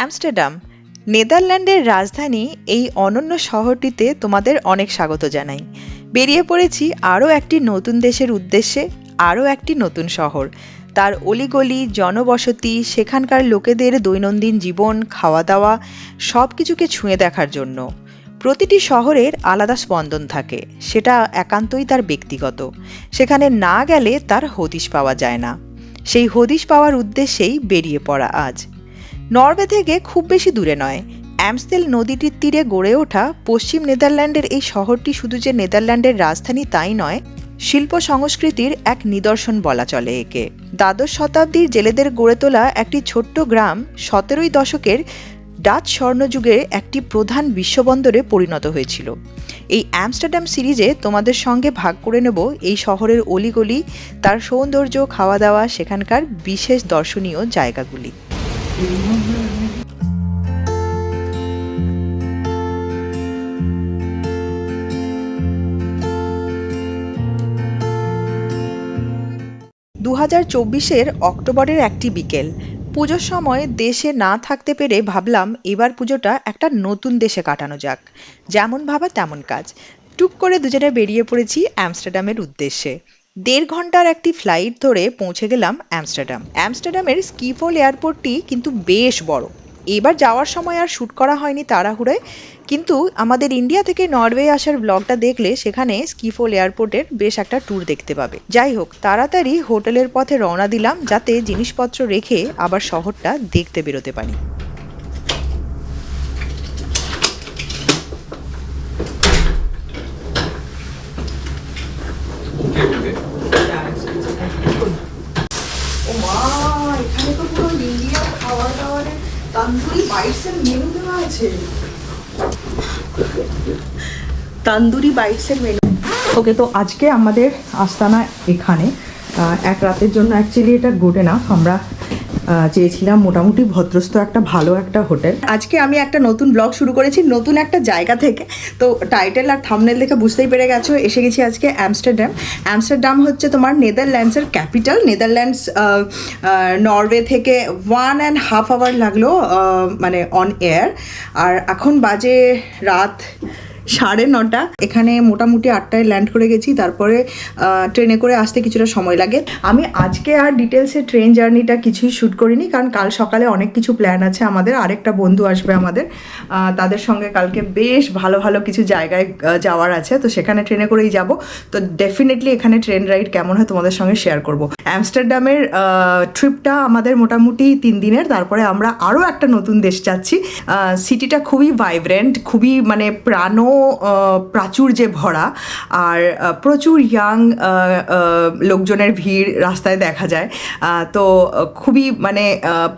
Amsterdam, নেদারল্যান্ডের রাজধানী এই অনন্য শহরটিতে তোমাদের অনেক স্বাগত জানাই। বেরিয়ে পড়েছি আরও একটি নতুন দেশের উদ্দেশ্যে, আরও একটি নতুন শহর। তার অলিগলি, জনবসতি, সেখানকার লোকেদের দৈনন্দিন জীবন খাওয়া দাওয়া সব কিছুকে ছুঁয়ে দেখার জন্য। প্রতিটি শহরের আলাদা স্পন্দন থাকে, সেটা একান্তই তার ব্যক্তিগত। সেখানে না গেলে তার হদিশ পাওয়া যায় না। সেই হদিশ পাওয়ার উদ্দেশ্যেই বেরিয়ে পড়া আজ। নরওয়ে থেকে খুব বেশি দূরে নয়। অ্যামস্তেল নদীটির তীরে গড়ে ওঠা পশ্চিম নেদারল্যান্ডের এই শহরটি শুধু যে নেদারল্যান্ডের রাজধানী তাই নয়, শিল্প সংস্কৃতির এক নিদর্শন বলা চলে একে। দ্বাদশ শতাব্দীর জেলেদের গড়ে তোলা একটি ছোট্ট গ্রাম সতেরোই দশকের ডাচ স্বর্ণযুগের একটি প্রধান বিশ্ববন্দরে পরিণত হয়েছিল। এই অ্যামস্টারডাম সিরিজে তোমাদের সঙ্গে ভাগ করে নেব এই শহরের অলিগলি, তার সৌন্দর্য খাওয়া দাওয়া সেখানকার বিশেষ দর্শনীয় জায়গাগুলি। দু হাজার চব্বিশের অক্টোবরের একটি বিকেল। পুজোর সময় দেশে না থাকতে পেরে ভাবলাম এবার পুজোটা একটা নতুন দেশে কাটানো যাক। যেমন ভাবা তেমন কাজ। টুক করে দুজনে বেরিয়ে পড়েছি অ্যামস্টারডামের উদ্দেশ্যে। দেড় ঘণ্টার একটি ফ্লাইট ধরে পৌঁছে গেলাম অ্যামস্টারডাম অ্যামস্টারডামের স্কিফোল এয়ারপোর্টটি কিন্তু বেশ বড়। এবার যাওয়ার সময় আর শ্যুট করা হয়নি তাড়াহুড়োয়। কিন্তু আমাদের ইন্ডিয়া থেকে নরওয়ে আসার ব্লগটা দেখলে সেখানে স্কিফোল এয়ারপোর্টের বেশ একটা ট্যুর দেখতে পাবে। যাই হোক, তাড়াতাড়ি হোটেলের পথে রওনা দিলাম যাতে জিনিসপত্র রেখে আবার শহরটা দেখতে বেরোতে পারি ও মা এখানে তো পুরো ইন্ডিয়ান খাবার দাবারের তান্দুরি বাইটস এর মেনু দেওয়া আছে তান্দুরি বাইসের এর মেনু ওকে তো আজকে আমাদের আস্তানা এখানে। এক রাতের জন্য অ্যাকচুয়ালি এটা গুড না। আমরা চেয়েছিলাম মোটামুটি ভদ্রস্থ একটা, ভালো একটা হোটেল। আজকে আমি একটা নতুন ব্লগ শুরু করেছি, নতুন একটা জায়গা থেকে। তো টাইটেল আর থামনেল দেখে বুঝতেই পেরে গেছো, এসে গেছি আজকে অ্যামস্টারডাম অ্যামস্টারডাম হচ্ছে তোমার নেদারল্যান্ডসের ক্যাপিটাল নেদারল্যান্ডস নরওয়ে থেকে ওয়ান অ্যান্ড হাফ আওয়ার লাগল মানে অন এয়ার আর এখন বাজে রাত সাড়ে নটা। এখানে মোটামুটি আটটায় ল্যান্ড করে গেছি তারপরে ট্রেনে করে আসতে কিছুটা সময় লাগে। আমি আজকে আর ডিটেলসে ট্রেন জার্নিটা কিছুই শ্যুট করিনি কারণ কাল সকালে অনেক কিছু প্ল্যান আছে আমাদের আরেকটা বন্ধু আসবে আমাদের। তাদের সঙ্গে কালকে বেশ ভালো ভালো কিছু জায়গায় যাওয়ার আছে তো সেখানে ট্রেনে করেই যাব। তো ডেফিনেটলি এখানে ট্রেন রাইড কেমন হয় তোমাদের সঙ্গে শেয়ার করব। অ্যামস্টারডামের ট্রিপটা আমাদের মোটামুটি তিন দিনের তারপরে আমরা আরও একটা নতুন দেশ যাচ্ছি। সিটিটা খুবই ভাইব্রেন্ট খুবই মানে প্রাণ আহ, প্রাচুর্যে ভরা আর প্রচুর ইয়াং লোকজনের ভিড় রাস্তায় দেখা যায়। তো খুবই মানে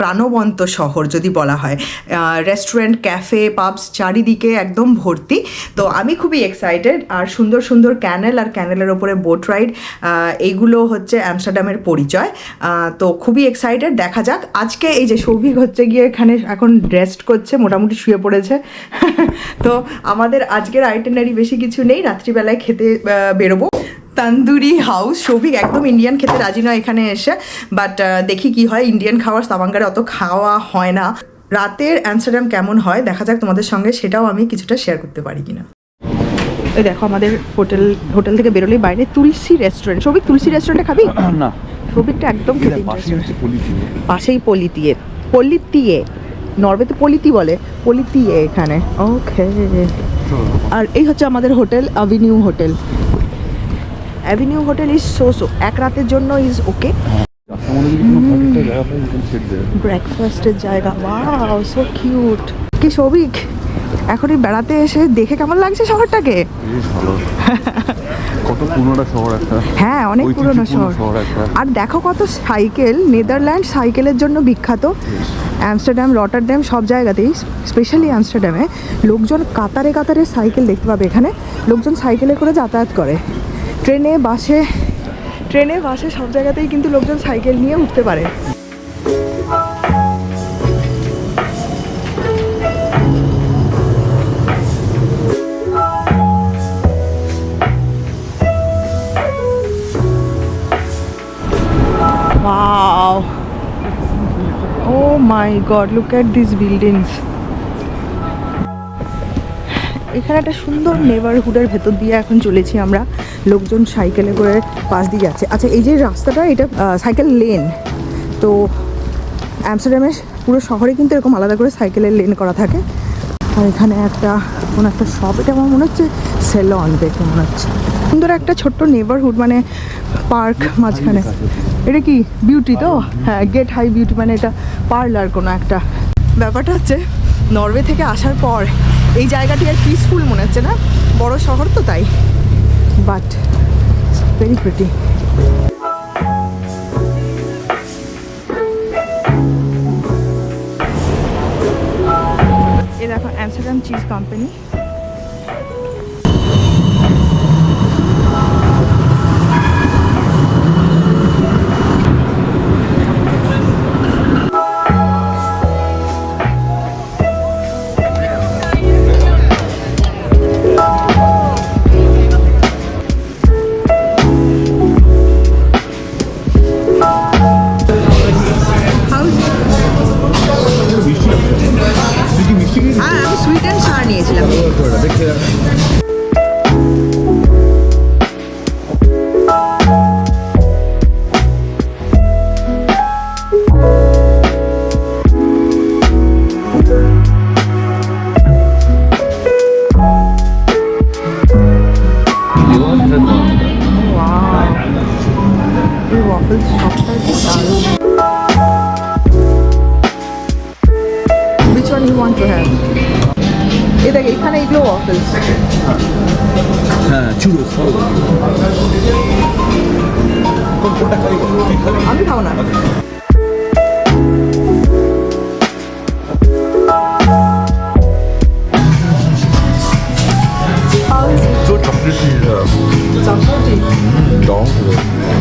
প্রাণবন্ত শহর যদি বলা হয়। রেস্টুরেন্ট ক্যাফে পাবস চারিদিকে একদম ভর্তি। তো আমি খুবই এক্সাইটেড আর সুন্দর সুন্দর ক্যানেল আর ক্যানেলের ওপরে বোট রাইড এইগুলো হচ্ছে অ্যামস্টারডামের পরিচয়। তো খুবই এক্সাইটেড দেখা যাক। আজকে এই যে সৌভিক হচ্ছে গিয়ে এখানে এখন রেস্ট করছে, মোটামুটি শুয়ে পড়েছে। তো আমাদের আজকের আইটেনারি বেশি কিছু নেই রাত্রিবেলায় খেতে বেরোবো। তান্দুরি হাউস সৌভিক একদম ইন্ডিয়ান খেতে রাজি নয় এখানে এসে। বাট দেখি কি হয় ইন্ডিয়ান খাওয়ার সাবাঙ্গারে অত খাওয়া হয় না। রাতের অ্যামস্টারডাম কেমন হয় দেখা যাক তোমাদের সঙ্গে সেটাও আমি কিছুটা শেয়ার করতে পারি কিনা। এই দেখো আমাদের হোটেল হোটেল থেকে বেরোলেই বাইরে তুলসী রেস্টুরেন্ট সৌভিক তুলসী রেস্টুরেন্টে খাবি? না। সৌভিকটা একদম পাশেই পলিতিয়ে পলিতিয়ে নরওয়েতে পলিতি বলে পলিতিয়ে এখানে। ওকে আর এই হচ্ছে আমাদের hotel avenue hotel avenue hotel is so so এক রাতের জন্য ইজ ওকে ব্রেকফাস্টের জায়গা ওয়াও সো কিউট কি সৌভিক এখনই বেড়াতে এসে দেখে কেমন লাগছে শহরটাকে? ভালো। কত পুরোনো শহর একটা। হ্যাঁ অনেক পুরনো শহর। আর দেখো কত সাইকেল নেদারল্যান্ড সাইকেলের জন্য বিখ্যাত। অ্যামস্টারডাম রটারড্যাম সব জায়গাতেই স্পেশালি অ্যামস্টারডামে লোকজন কাতারে কাতারে সাইকেল দেখতে পাবে এখানে। লোকজন সাইকেলে করে যাতায়াত করে। ট্রেনে বাসে ট্রেনে বাসে সব জায়গাতেই কিন্তু লোকজন সাইকেল নিয়ে উঠতে পারে। My god look at this buildings এখানে একটা সুন্দর নেবারহুডের ভেতর দিয়ে এখন চলেছি আমরা। লোকজন সাইকেলে করে পাশ দিয়ে যাচ্ছে। আচ্ছা এই যে রাস্তাটা, এটা সাইকেল লেন তো অ্যামস্টারডামের পুরো শহরে কিন্তু এরকম আলাদা করে সাইকেলের লেন করা থাকে। আর এখানে একটা, কোনো একটা শপ এটা আমার মনে হচ্ছে সেলন দেখে মনে হচ্ছে। সুন্দর একটা ছোট্ট নেবারহুড মানে পার্ক মাঝখানে। এটা কি বিউটি তো? হ্যাঁ গেট হাই বিউটি মানে এটা পার্লার কোনো একটা। ব্যাপারটা হচ্ছে, নরওয়ে থেকে আসার পর এই জায়গাটি আর পিসফুল মনে হচ্ছে না। বড় শহর তো তাই। বাট ভেরি প্রিটি এ দেখো Amsterdam cheese company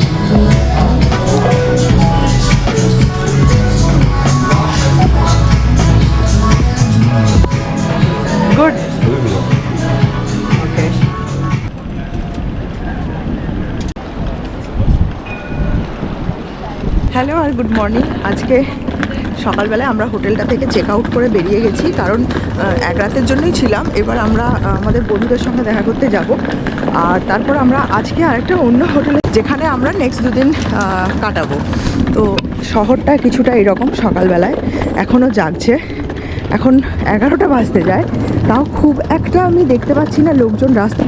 和。good okay hello আর গুড মর্নিং আজকে সকালবেলায় আমরা হোটেলটা থেকে চেক আউট করে বেরিয়ে গেছি, কারণ এক রাতের জন্যই ছিলাম। এবার আমরা আমাদের বন্ধুদের সঙ্গে দেখা করতে যাব। আর তারপর আমরা আজকে আরেকটা অন্য হোটেলে, যেখানে আমরা নেক্সট দুদিন কাটাবো। তো শহরটা কিছুটা এরকম সকালবেলায় এখনও জাগছে। এখন এগারোটা বাজতে যায়। তাও খুব একটা আমি দেখতে পাচ্ছি না লোকজন রাস্তা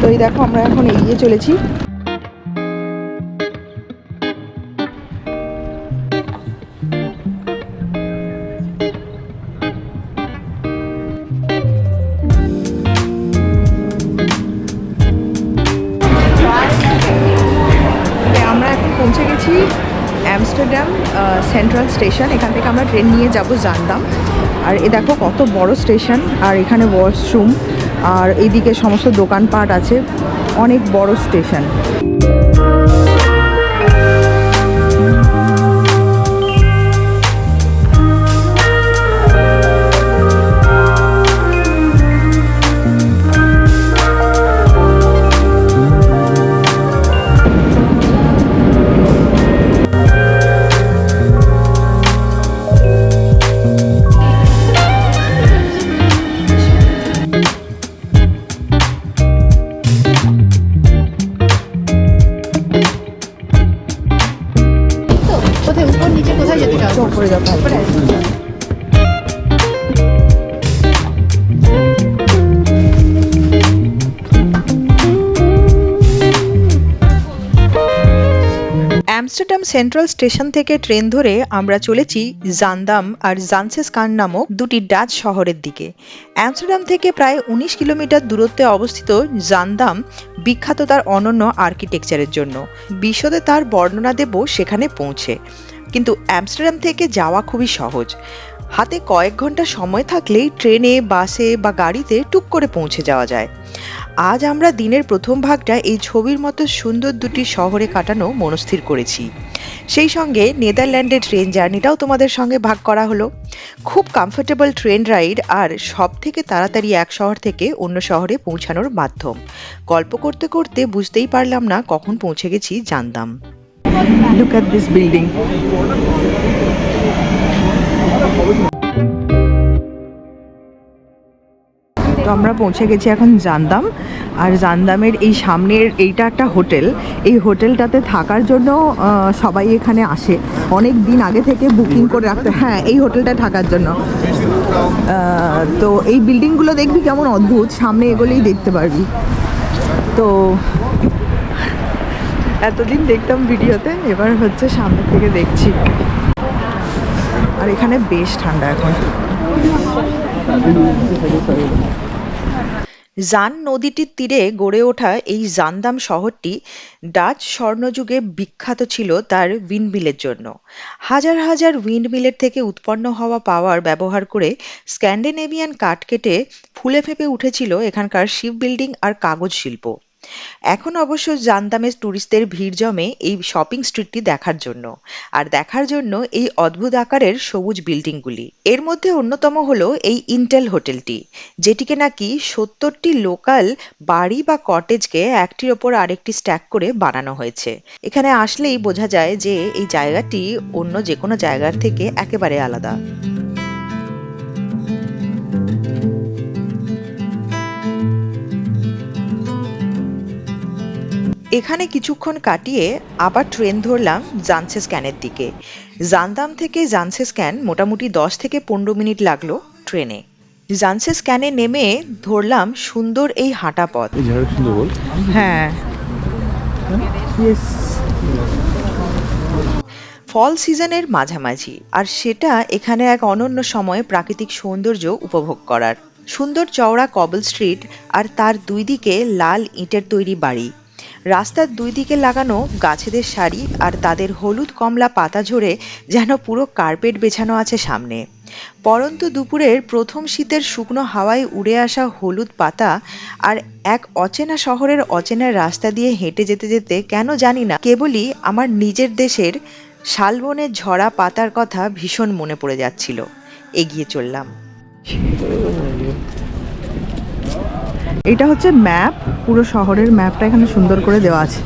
তো এই দেখো, আমরা এখন এগিয়ে চলেছি। স্টেশন, এখান থেকে আমরা ট্রেন নিয়ে যাব জানতাম আর এ দেখো কত বড় স্টেশন, আর এখানে ওয়াশরুম আর এইদিকে সমস্ত দোকানপাট আছে, অনেক বড় স্টেশন। সেন্ট্রাল স্টেশন থেকে ট্রেন ধরে আমরা চলেছি জান্দাম আর জানসেসকান নামক দুটি ডাচ শহরের দিকে। অ্যামস্টারডাম থেকে প্রায় উনিশ কিলোমিটার দূরত্বে অবস্থিত জান্দাম বিখ্যাত তার অনন্য আর্কিটেকচারের জন্য। বিশদে তার বর্ণনা দেব সেখানে পৌঁছে। কিন্তু অ্যামস্টারডাম থেকে যাওয়া খুবই সহজ। হাতে কয়েক ঘণ্টা সময় থাকলেই ট্রেনে, বাসে বা গাড়িতে টুক করে পৌঁছে যাওয়া যায়। আজ আমরা দিনের প্রথম ভাগটা এই ছবির মতো সুন্দর দুটি শহরে কাটানো মনস্থির করেছি। সেই সঙ্গে নেদারল্যান্ডের ট্রেন জার্নিটাও তোমাদের সঙ্গে ভাগ করা হলো। খুব কমফোর্টেবল ট্রেন রাইড আর সব থেকে তাড়াতাড়ি এক শহর থেকে অন্য শহরে পৌঁছানোর মাধ্যম। গল্প করতে করতে বুঝতেই পারলাম না কখন পৌঁছে গেছি জানতাম। তো আমরা পৌঁছে গেছি এখন জানদাম। আর জানদামের এই সামনের এইটা একটা হোটেল। এই হোটেলটাতে থাকার জন্য সবাই এখানে আসে। অনেক দিন আগে থেকে বুকিং করে রাখতে হ্যাঁ। এই হোটেলটা থাকার জন্য। তো এই বিল্ডিংগুলো দেখবি কেমন অদ্ভুত। সামনে এগুলোই দেখতে পারবি। তো এতদিন দেখতাম ভিডিওতে, এবার হচ্ছে সামনে থেকে দেখছি। আর এখানে বেশ ঠান্ডা এখন। জান নদীটির তীরে গড়ে ওঠা এই জানদাম শহরটি ডাচ স্বর্ণযুগে বিখ্যাত ছিল তার উইন্ডমিলের জন্য। হাজার হাজার উইন্ডমিলের থেকে উৎপন্ন হওয়া পাওয়ার ব্যবহার করে স্ক্যান্ডিনেভিয়ান কাঠ কেটে ফুলে ফেঁপে উঠেছিল এখানকার শিপ বিল্ডিং আর কাগজ শিল্প। এখন অবশ্য জানদামের ট্যুরিস্টদের ভিড় জমে এই শপিং স্ট্রিটটি দেখার জন্য। আর দেখার জন্য এই অদ্ভুত আকারের সবুজ বিল্ডিংগুলি এর মধ্যে অন্যতম হলো এই ইন্টেল হোটেলটি যেটিকে নাকি সত্তরটি লোকাল বাড়ি বা কটেজকে একটির ওপর আরেকটি স্ট্যাক করে বানানো হয়েছে। এখানে আসলেই বোঝা যায় যে এই জায়গাটি অন্য যে কোনো জায়গার থেকে একেবারে আলাদা। এখানে কিছুক্ষণ কাটিয়ে আবার ট্রেন ধরলাম জানসে স্ক্যানের দিকে। জানদাম থেকে জানসে স্ক্যান মোটামুটি দশ থেকে পনেরো মিনিট লাগল ট্রেনে। জানসে স্ক্যানে নেমে ধরলাম সুন্দর এই হাঁটা পথ। হ্যাঁ. ফল সিজনের মাঝামাঝি আর সেটা এখানে এক অনন্য সময়ে প্রাকৃতিক সৌন্দর্য উপভোগ করার। সুন্দর চওড়া কবল স্ট্রিট আর তার দুই দিকে লাল ইটের তৈরি বাড়ি। রাস্তার দুই দিকে লাগানো গাছেদের সারি আর তাদের হলুদ কমলা পাতা ঝরে যেন পুরো কার্পেট বেছানো আছে সামনে। পরন্ত দুপুরের প্রথম শীতের শুকনো হাওয়ায় উড়ে আসা হলুদ পাতা আর এক অচেনা শহরের অচেনা রাস্তা দিয়ে হেঁটে যেতে যেতে কেন জানি না, কেবলই আমার নিজের দেশের শালবনের ঝরা পাতার কথা ভীষণ মনে পড়ে যাচ্ছিল। এগিয়ে চললাম। এটা হচ্ছে ম্যাপ, পুরো শহরের ম্যাপটা এখানে সুন্দর করে দেওয়া আছে।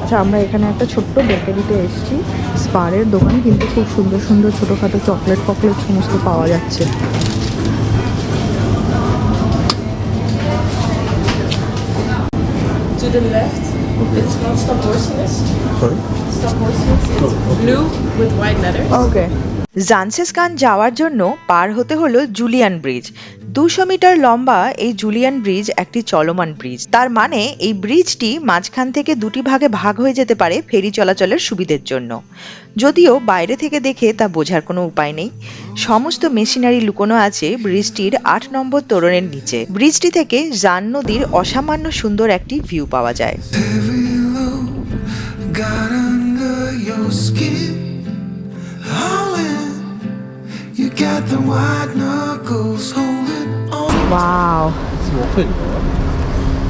আচ্ছা আমরা এখানে একটা ছোট্ট বেকারিতে এসেছি। স্পারের দোকান, কিন্তু খুব সুন্দর সুন্দর ছোটোখাটো চকলেট ফকলেট সমস্ত পাওয়া যাচ্ছে। The left. It's called Stop Horsiness. Sorry? Stop Horsiness. It's oh, okay. blue with white letters. Okay. জানসেস গান যাওয়ার জন্য পার হতে হলো জুলিয়ান ব্রিজ দুশো মিটার লম্বা এই জুলিয়ান ব্রিজ একটি চলমান ব্রিজ। তার মানে এই ব্রিজটি মাঝখান থেকে দুটি ভাগে ভাগ হয়ে যেতে পারে ফেরি চলাচলের সুবিধের জন্য। যদিও বাইরে থেকে দেখে তা বোঝার কোনো উপায় নেই। সমস্ত মেশিনারি লুকোনো আছে ব্রিজটির আট নম্বর তোরণের নিচে। ব্রিজটি থেকে জান নদীর অসামান্য সুন্দর একটি ভিউ পাওয়া যায়. ওয়াও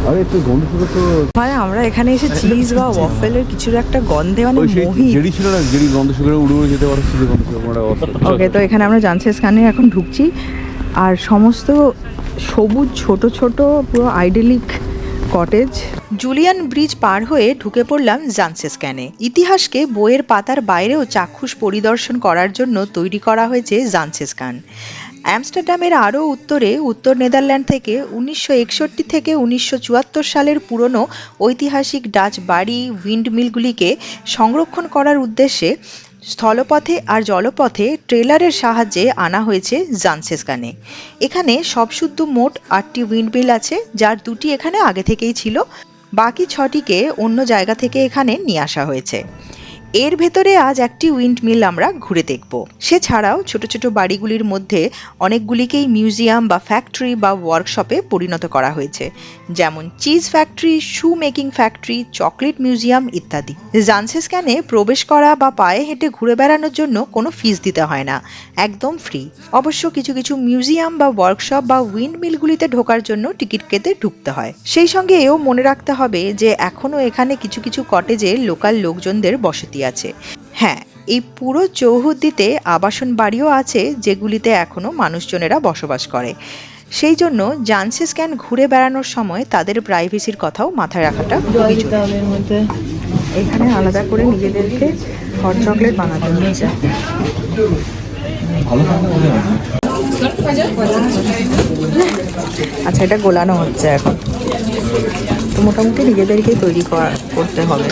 আরে তো গন্ধ শুকে তো ভাই আমরা এখানে এসে চিজ বা ওয়াফেলের কিছুর একটা গন্ধে মানে মোহি জেডি ছিল না? জেডি গন্ধ শুকে উড়ে উড়ে যেতে পারো শুধু গন্ধ শুকে অবস্থা ওকে তো এখানে আমরা জানসেস খানে এখন ঢুকছি। আর সমস্ত সবুজ ছোট ছোট পুরো আইডেলিক কটেজ জুলিয়ান ব্রিজ পার হয়ে ঢুকে পড়লাম জানসেসক্যানে ইতিহাসকে বইয়ের পাতার বাইরেও চাক্ষুষ পরিদর্শন করার জন্য তৈরি করা হয়েছে জানসেসকান অ্যামস্টারডামের আরও উত্তরে উত্তর নেদারল্যান্ড থেকে উনিশশো একষট্টি থেকে উনিশশো চুয়াত্তর সালের পুরনো ঐতিহাসিক ডাচ বাড়ি উইন্ডমিলগুলিকে সংরক্ষণ করার উদ্দেশ্যে স্থলপথে আর জলপথে ট্রেলারের সাহায্যে আনা হয়েছে জানসেসকানে এখানে সবশুদ্ধ মোট আটটি উইন্ডমিল আছে, যার দুটি এখানে আগে থেকেই ছিল। বাকি ছটিকে অন্য জায়গা থেকে এখানে নিয়ে আসা হয়েছে। এর ভেতরে আজ একটি উইন্ড মিল আমরা ঘুরে দেখব। সে ছাড়াও ছোট ছোট বাড়িগুলির মধ্যে অনেকগুলিকেই মিউজিয়াম বা ফ্যাক্টরি বা ওয়ার্কশপে পরিণত করা হয়েছে, যেমন cheese factory, shoe making factory, chocolate museum ইত্যাদি। জানসেসক্যানে প্রবেশ করা বা পায়ে হেঁটে ঘুরে বেড়ানোর জন্য কোনো ফিস দিতে হয় না, একদম ফ্রি। অবশ্য কিছু কিছু মিউজিয়াম বা ওয়ার্কশপ বা উইন্ড মিলগুলিতে ঢোকার জন্য টিকিট কেটে ঢুকতে হয়। সেই সঙ্গে এও মনে রাখতে হবে যে এখনও এখানে কিছু কিছু কটেজে লোকাল লোকজনদের বসতি আছে। হ্যাঁ এই পুরো চৌহদ্দিতে আবাসন বাড়িও আছে যেগুলিতে এখনও মানুষজনেরা বসবাস করে। সেই জন্য জানসি স্ক্যান ঘুরে বেড়ানোর সময় তাদের প্রাইভেসির কথাও মাথায় রাখাটা খুবই জরুরি। এখানে আলাদা করে নিজেদেরকে হট চকলেট বানাতে হচ্ছে আচ্ছা এটা গোলানো হচ্ছে এখন। তো মোটামুটি নিজেদেরকেই তৈরি করা করতে হবে।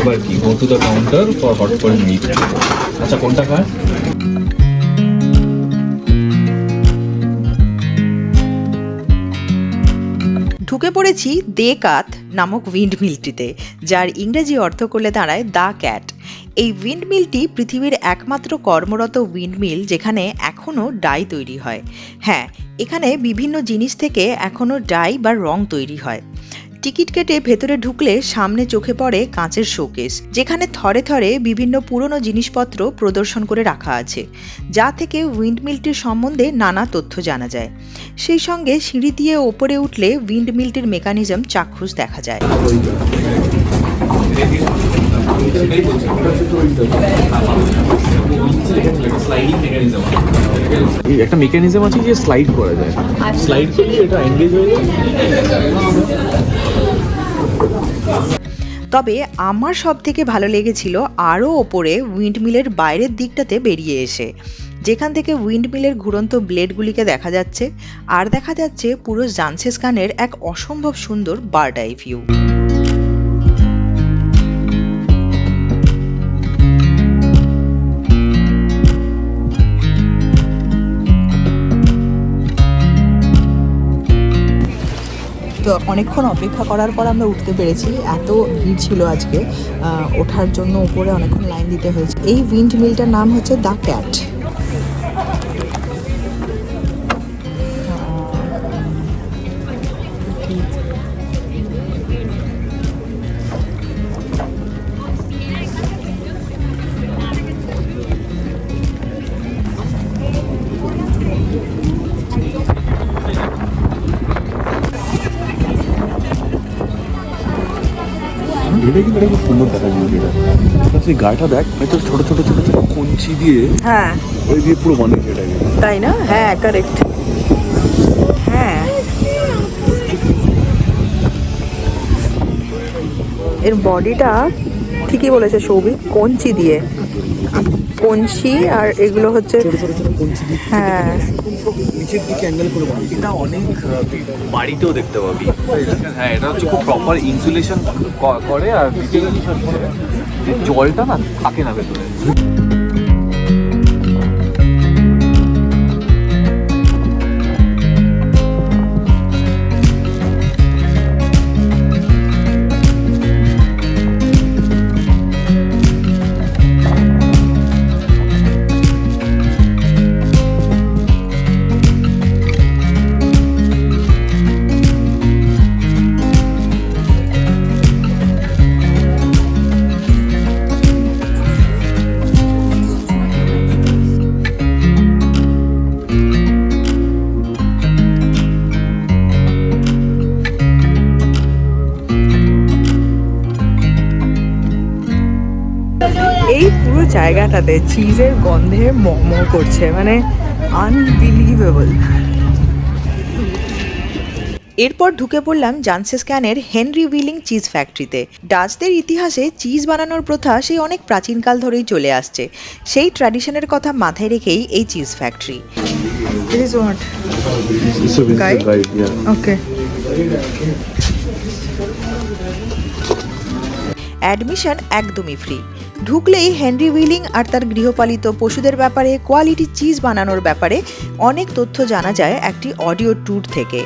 এবার কি? Go to the counter for hot for meat আচ্ছা কোনটা খায়? ঢুকে পড়েছি দে কাত নামক উইন্ড মিলটিতে যার ইংরেজি অর্থ করলে দাঁড়ায় দা ক্যাট। এই উইন্ড মিলটি পৃথিবীর একমাত্র কর্মরত উইন্ড মিল যেখানে এখনও ডাই তৈরি হয়। হ্যাঁ এখানে বিভিন্ন জিনিস থেকে এখনও ডাই বা রং তৈরি হয়। টিকিট কেটে ভেতরে ঢুকলে সামনে চোখে পড়ে কাঁচের শোকেস যেখানে থরে থরে বিভিন্ন পুরনো জিনিসপত্র প্রদর্শন করে রাখা আছে যা থেকে উইন্ডমিলটির সম্বন্ধে নানা তথ্য জানা যায়। সেই সঙ্গে সিঁড়ি দিয়ে ওপরে উঠলে উইন্ডমিলটির মেকানিজম চাক্ষুষ দেখা যায়। এই একটা মেকানিজম আছে যে স্লাইড করা যায়। স্লাইড করলে এটা এঙ্গেজ হয়ে যায়? তবে আমার সব থেকে ভালো লেগেছিল আরও ওপরে উইন্ডমিলের বাইরের দিকটাতে বেরিয়ে এসে। যেখান থেকে উইন্ডমিলের ঘুরন্ত ব্লেডগুলিকে দেখা যাচ্ছে, আর দেখা যাচ্ছে পুরো জানসেস গানের এক অসম্ভব সুন্দর বার্ড আই ভিউ তো অনেকক্ষণ অপেক্ষা করার পর আমরা উঠতে পেরেছি। এত ভিড় ছিল আজকে। ওঠার জন্য উপরে অনেকক্ষণ লাইন দিতে হয়েছে। এই উইন্ড মিলটার নাম হচ্ছে দ্য ক্যাট সেই গাড়িটা দেখ এটা ছোট ছোট ছোট ছোট কঞ্চি দিয়ে হ্যাঁ। ওই দিয়ে পুরো বানিয়েছে এটাকে তাই না? হ্যাঁ কারেক্ট হ্যাঁ। এর বডিটা ঠিকই বলেছে সৌভিক কঞ্চি দিয়ে। কঞ্চি আর এগুলো হচ্ছে হ্যাঁ। নিচের দিকে অ্যাঙ্গেল করে এটা অনেক বাড়িতেও দেখতে পাবি। হ্যাঁ এটা হচ্ছে খুব প্রপার ইনসুলেশন করে আর দ্বিতীয় জিনিস হচ্ছে যে জলটা জায়গাটাতে চিজের গন্ধে মম করছে মানে আনবিলিভেবল এরপর ঢুকে পড়লাম জানসেস ক্যানের হেনরি উইলিং চিজ ফ্যাক্টরিতে। ডাচদের ইতিহাসে চিজ বানানোর প্রথা সেই অনেক প্রাচীনকাল ধরেই চলে আসছে। সেই ট্র্যাডিশনের কথা মাথায় রেখেই এই চিজ ফ্যাক্টরি? ওকে অ্যাডমিশন একদমই ফ্রি। ঢুকলেই হেনরি উইলিং আর তার গৃহপালিত পশুদের ব্যাপারে, কোয়ালিটি চিজ বানানোর ব্যাপারে অনেক তথ্য জানা যায় একটি অডিও ট্যুর থেকে।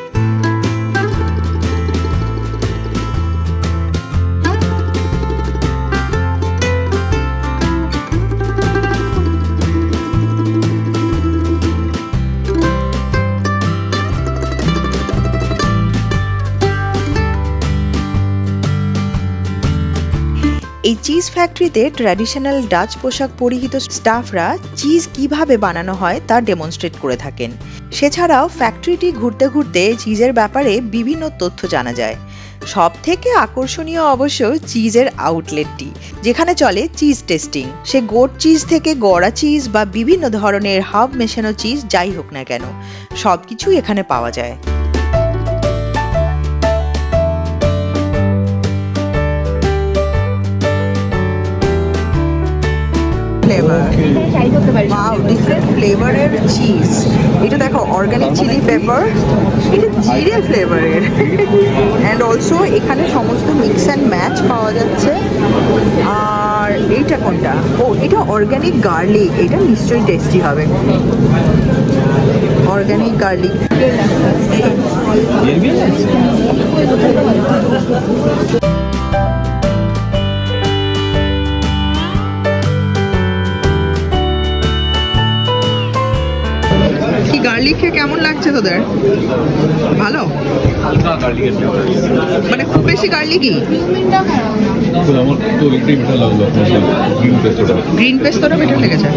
চিজ ফ্যাক্টরিতে ট্র্যাডিশনাল ডাচ পোশাক পরিহিত স্টাফরা চিজ কীভাবে বানানো হয় তা ডেমনস্ট্রেট করে থাকেন। সেছাড়াও ফ্যাক্টরিটি ঘুরতে ঘুরতে চিজের ব্যাপারে বিভিন্ন তথ্য জানা যায়। সব থেকে আকর্ষণীয় অবশ্য চিজের আউটলেটটি যেখানে চলে চিজ টেস্টিং সে গোট চিজ থেকে গড়া চিজ বা বিভিন্ন ধরনের হাব মেশানো চিজ যাই হোক না কেন, সবকিছুই এখানে পাওয়া যায়। ফ্লেভার ওয়াও ডিফারেন্ট ফ্লেভারের চিজ এটা দেখো অর্গানিক চিলি পেপার এটা জিরে ফ্লেভারের অ্যান্ড অলসো এখানে সমস্ত মিক্স অ্যান্ড ম্যাচ পাওয়া যাচ্ছে। আর এইটা কোনটা? ও এটা অর্গানিক গার্লিক এটা নিশ্চয়ই টেস্টি হবে। অর্গানিক গার্লিক কি গার্লিক খেয়ে কেমন লাগছে তোদের? ভালো? মানে খুব বেশি গার্লিকই গ্রিন পেস্টটা বেটার লেগেছে।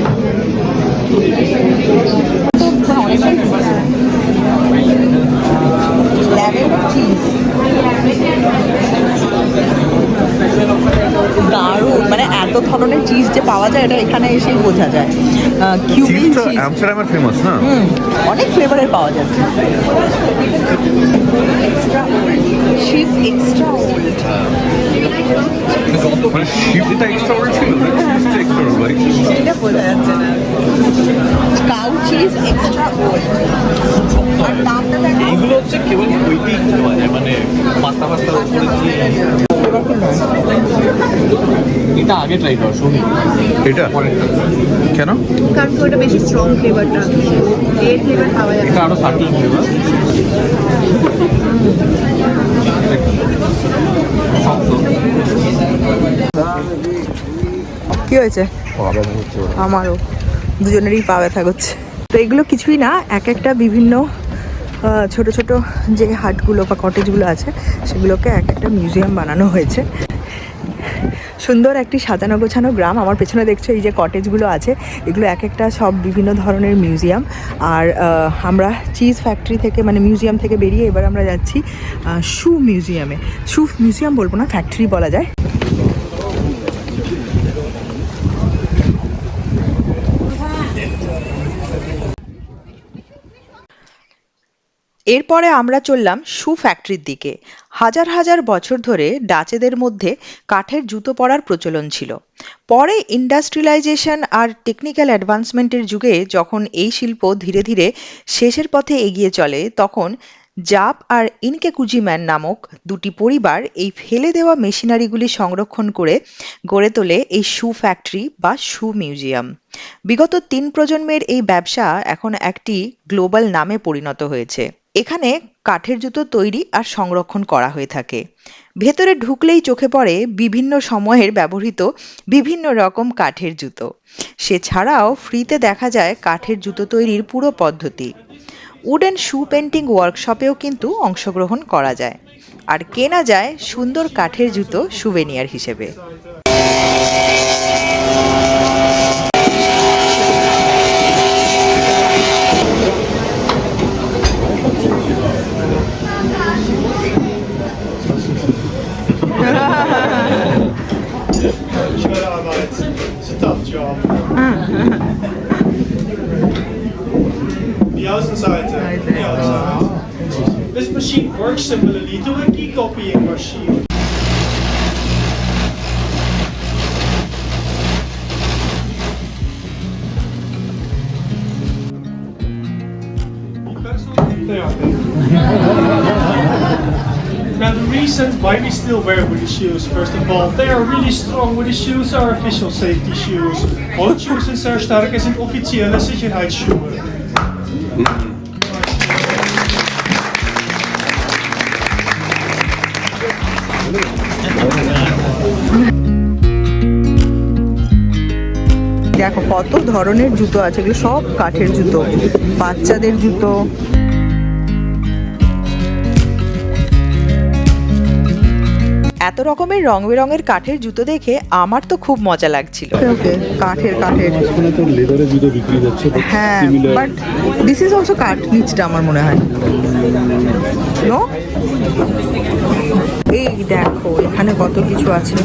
দারুণ মানে এত ধরনের চিজ যে পাওয়া যায় এটা এখানে এসেই বোঝা যায়। কিউবিন চিজ অ্যামস্টারডামের ফেমাস না? হুম অনেক ফ্লেভারের পাওয়া যাচ্ছে শিপ এক্সট্রা ওল্ড মানে শিপটা এক্সট্রা ওল্ড ছিল এক্সট্রা ওল্ড ভাই বোঝা যাচ্ছে না। কাউ চিজ এক্সট্রা ওল্ড আর দামটা দেখো এইগুলো হচ্ছে কেবল পাওয়া যায় মানে পাস্তা পাস্তার উপরে দিয়ে এটা আগে ট্রাই করো শুনি। এটা? কেন? কারণ কি ওটা বেশি স্ট্রং ফ্লেভারটা এর ফ্লেভার পাওয়া যাবে এটা আরও সার্টিং ফ্লেভার কি হয়েছে? আমারও। দুজনেরই পা ব্যথা করছে। তো এগুলো কিছুই না এক একটা বিভিন্ন ছোট ছোট যে হাটগুলো বা কটেজগুলো আছে সেগুলোকে এক একটা মিউজিয়াম বানানো হয়েছে। সুন্দর একটি সাজানো গোছানো গ্রাম। আমার পেছনে দেখছ এই যে কটেজগুলো আছে, এগুলো এক একটা সব বিভিন্ন ধরনের মিউজিয়াম। আর আমরা চিজ ফ্যাক্টরি থেকে মানে মিউজিয়াম থেকে বেরিয়ে এবার আমরা যাচ্ছি শু মিউজিয়ামে শু মিউজিয়াম বলব না ফ্যাক্টরি বলা যায়। এরপরে আমরা চললাম শু ফ্যাক্টরির দিকে। হাজার হাজার বছর ধরে ডাচেদের মধ্যে কাঠের জুতো পরার প্রচলন ছিল। পরে ইন্ডাস্ট্রিয়ালাইজেশন আর টেকনিক্যাল অ্যাডভান্সমেন্টের যুগে যখন এই শিল্প ধীরে ধীরে শেষের পথে এগিয়ে চলে, তখন জাপ আর ইনকে কুজিম্যান নামক দুটি পরিবার এই ফেলে দেওয়া মেশিনারিগুলি সংরক্ষণ করে গড়ে তোলে এই শু ফ্যাক্টরি বা শু মিউজিয়াম। বিগত তিন প্রজন্মের এই ব্যবসা এখন একটি গ্লোবাল নামে পরিণত হয়েছে। এখানে কাঠের জুতো তৈরি আর সংরক্ষণ করা হয়ে থাকে। ভেতরে ঢুকলেই চোখে পড়ে বিভিন্ন সময়ের ব্যবহৃত বিভিন্ন রকম কাঠের জুতো। সে ছাড়াও ফ্রিতে দেখা যায় কাঠের জুতো তৈরির পুরো পদ্ধতি। উড অ্যান্ড শু পেন্টিং ওয়ার্কশপেও কিন্তু অংশগ্রহণ করা যায়। আর কেনা যায় সুন্দর কাঠের জুতো সুভেনিয়ার হিসেবে। Die Außenseite. Die Außenseite. This machine works similarly to a key copying machine. Now the reason why we still wear wooden shoes, first of all, they are really strong. Wooden shoes are official safety shoes. Sind sehr stark, es sind offizielle Sicherheitsschuhe. দেখো কত ধরনের জুতো আছে এগুলো সব কাঠের জুতো বাচ্চাদের জুতো এত রকমের রং বেরঙের কাঠের জুতো দেখে আমার তো খুব মজা লাগছিল। কাঠের কাঠের। তো লেদারের জুতো বিক্রি যাচ্ছে হ্যাঁ বাট দিস ইজ অলসো কাঠ নিচটা আমার মনে হয়। নো এই দেখো এখানে কত কিছু আছে।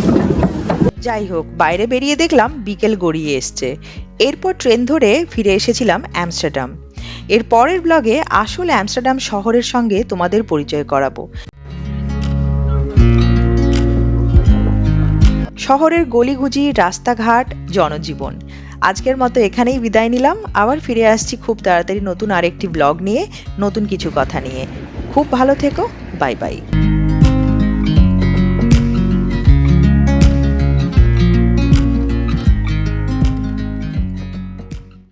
যাই হোক বাইরে বেরিয়ে দেখলাম বিকেল গড়িয়ে এসছে। এরপর ট্রেন ধরে ফিরে এসেছিলাম অ্যামস্টারডাম। এর পরের ব্লগে আসল অ্যামস্টারডাম শহরের সঙ্গে তোমাদের পরিচয় করাবো। শহরের গলিগুজি, রাস্তাঘাট, জনজীবন। আজকের মতো এখানেই বিদায় নিলাম। আবার ফিরে আসছি খুব তাড়াতাড়ি নতুন আরেকটি ব্লগ নিয়ে, নতুন কিছু কথা নিয়ে। খুব ভালো থেকো, বাই বাই।